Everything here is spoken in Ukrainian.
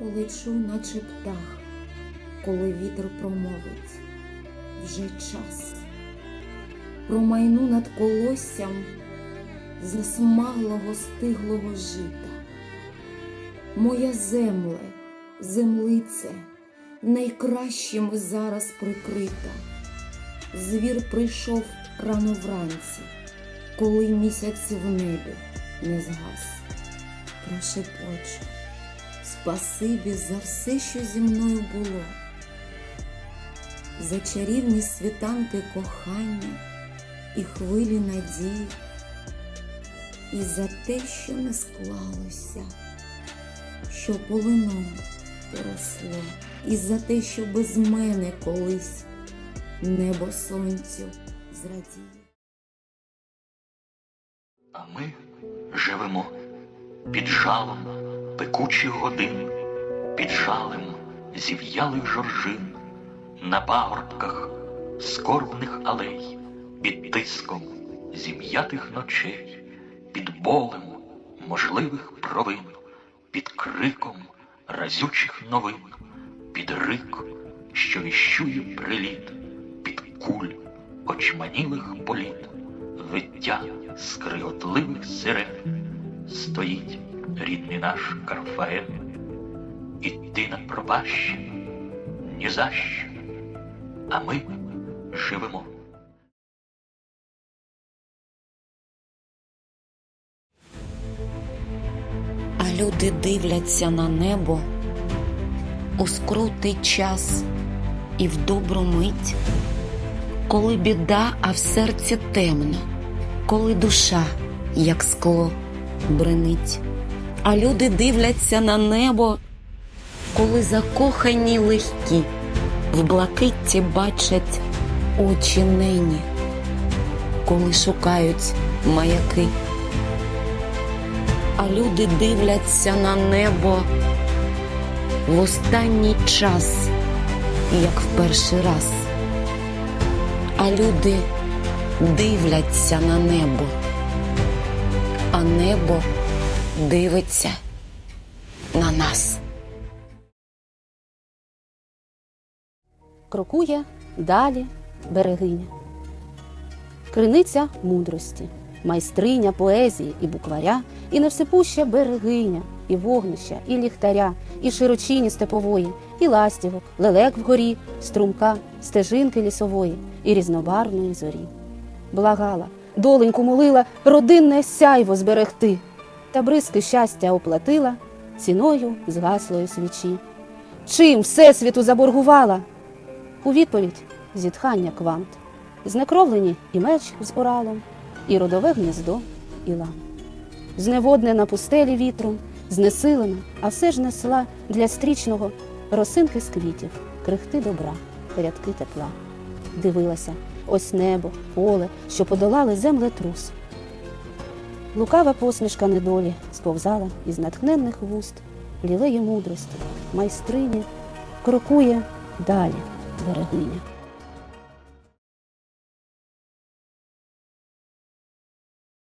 Полечу, наче птах, коли вітер промовить вже час. Промайну над колоссям засмаглого стиглого жита. Моя земле, землице, найкращим зараз прикрита. Звір прийшов рано вранці, коли місяць в небі не згас. Прошепочу, спасибі за все, що зі мною було, за чарівні світанки кохання і хвилі надії, і за те, що не склалося, що полином поросло, і за те, що без мене колись небо сонцю зрадіє. А ми живемо під жалом пекучих годин, під жалем зів'ялих жоржин, на пагорбках скорбних алей, під тиском зім'ятих ночей, під болем можливих провин, під криком разючих новин, під рик, що віщує приліт, під куль очманілих боліт, виття скриготливих сирен, стоїть рідний наш Карфаген, іти на пропаще ні за що, а ми живемо. А люди дивляться на небо у скрутий час і в добру мить, коли біда, а в серці темно, коли душа, як скло, бренить. А люди дивляться на небо, коли закохані легкі, в блакитті бачать очі нені, коли шукають маяки а люди дивляться на небо в останній час, як в перший раз. А люди дивляться на небо, а небо дивиться на нас. крокує далі берегиня. Криниця мудрості, майстриня поезії і букваря, і невсипуща берегиня, і вогнища, і ліхтаря, і широчині степової, і ластівок, лелек вгорі, струмка, стежинки лісової, і різнобарвної зорі. Благала, доленьку молила, родинне сяйво зберегти, та бризки щастя оплатила ціною згаслої свічі. Чим всесвіту заборгувала? У відповідь зітхання квант, знекровлені і меч з оралом, і родове гніздо, і лам. Зневоднена пустелі вітром, знесилена, а все ж несла для стрічного росинки з квітів, крихти добра, рядки тепла. Дивилася ось небо, поле, що подолали землетрус. Лукава посмішка недолі сповзала із натхненних вуст, лілеї мудрості, майстрині, крокує далі берегиня.